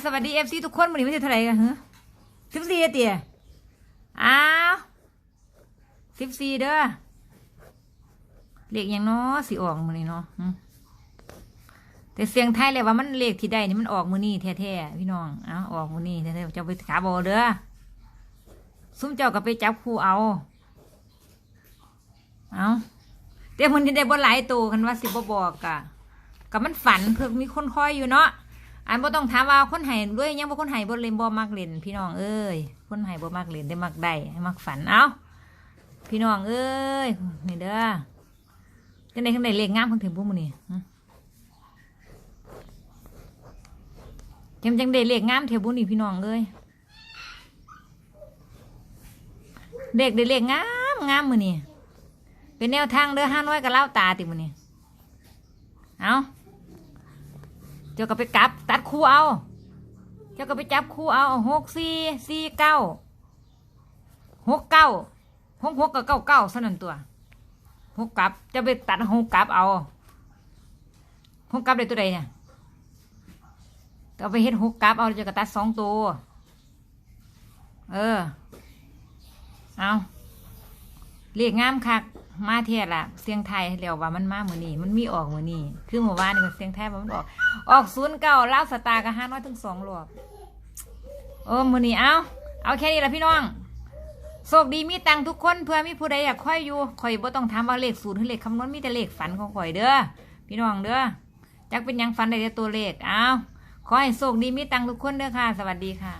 สวัสดีเอฟซีทุกคนวันนี้ไม่ใช่เท่าไหร่กันเหรอสิบสี่เตี๋ยอ้าวสิบสี่เด้อเลขอย่างเนาะสิออกมือนี้เนาะแต่เสียงไทยเลยว่ามันเลขที่ได้นี่มันออกมือนี้แท้ๆพี่น้องเอ้าออกมือนี้แท้ๆจ้าไปขาบอเด้อซุ้มเจ้าก็ไปจับคู่เอา เอาแต่มันจะได้บ่หลายตัวกันว่าสิบบอกกะกับมันฝันเพิ่งมีคนคอยอยู่เนาะ อันบ่ต้องถามว่าคนไห้ด้วยยังบ่คนไห้บ่เล่นบ่มักเล่นพี่น้องเอ้ยคนไห้บ่มักเล่นได้มักได้ให้มักฝันเอ้าพี่น้องเอ้ยนี่เด้อจังได๋จังได๋เลขงามเพิ่นถึงพวกมื้อนี้จังจังได๋เลขงามเท่าบุนี้พี่น้องเอ้ยเลขได้เลขงามงามมื้อนี้เป็นแนวทางเด้อห้าน้อยกับเล่าตาติมื้อนี้เอ้า เจ้าก็ไปกลับ ตัดคู่เอา เจ้าก็ไปจับคู่เอาหกสี่สี่เก้าหกเก้าหกหกกับเก้าเก้าสนั่นตัวหกกลับจะไปตัดหกกลับเอาหกกลับได้ตัวใดเนี่ยก็ไปเฮ็ดหกกลับเอาเจะก็ตัดสองตัวเออ เอาเรียกงามคัก มาเทียละเสียงไทยเรียวว่ามันมาเหมือนี้มันมีออกเหมือนี้คือเมื่อวานนี่ก็เสียงไทยว่ามันออก ออกศูนย์เก้าล่าวสตาร์กับห้าน้อยถึงสองรอบโอ้มือนี้เอาเอาแค่นี้ละพี่น้องโชคดีมีตังค์ทุกคนเพื่อมีผู้ใดอยากค่อยอยู่ข่อยบ่ต้องถามว่าเลขศูนย์หรือเลขคำนวณมีแต่เลขฝันของข่อยเด้อพี่น้องเด้อจักเป็นยังฝันได้แต่ตัวเลขเอาขอให้โชคดีมีตังค์ทุกคนเด้อค่ะ สวัสดีค่ะ